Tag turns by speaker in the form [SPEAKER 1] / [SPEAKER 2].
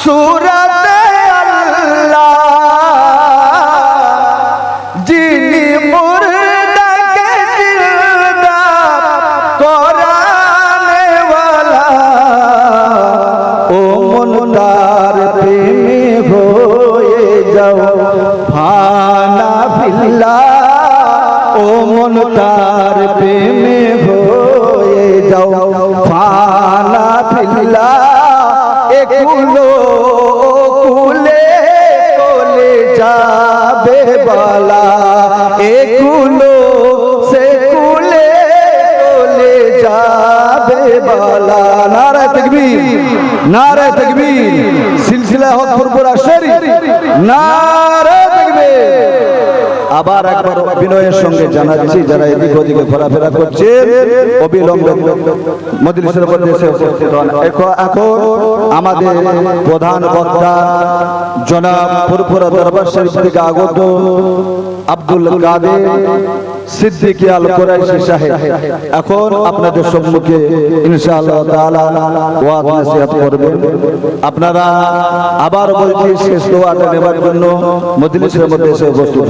[SPEAKER 1] সুরতে যিনি মুর্দাকে জিন্দা করানে ও মন তার প্রেমে হয়ে যাও, ফানা ফিল্লা, ও মন তার প্রেমে হয়ে যাও, ফানা ফিল্লা। কুলে কোলে যাবে বলা। এগুলো সে কুলে কোলে যাবে বলা। নারায় তকবীর নারায় তকবীর। সিলসিলা হক ফুরফুরা শরীফ। নারায় তকবীর। আবার একবার বিনয়ের সঙ্গে জানাচ্ছি যারা এদিক ওদিকে ঘোরাফেরা করছে অবিলম্বে মজলিসের উপর এখন আমাদের প্রধান বক্তা জনাব ফুরফুরা দরবার শরীফ আব্দুল কাদের সিদ্দিকী আল কোরাইশি এখন আপনাদের সম্মুখে ইনশাআল্লাহ তাআলা ওয়াজ নসিহত করবেন আপনারা আবার বলছি শেষ দোয়াটা নেবার জন্য মধ্যে এসে উপস্থিত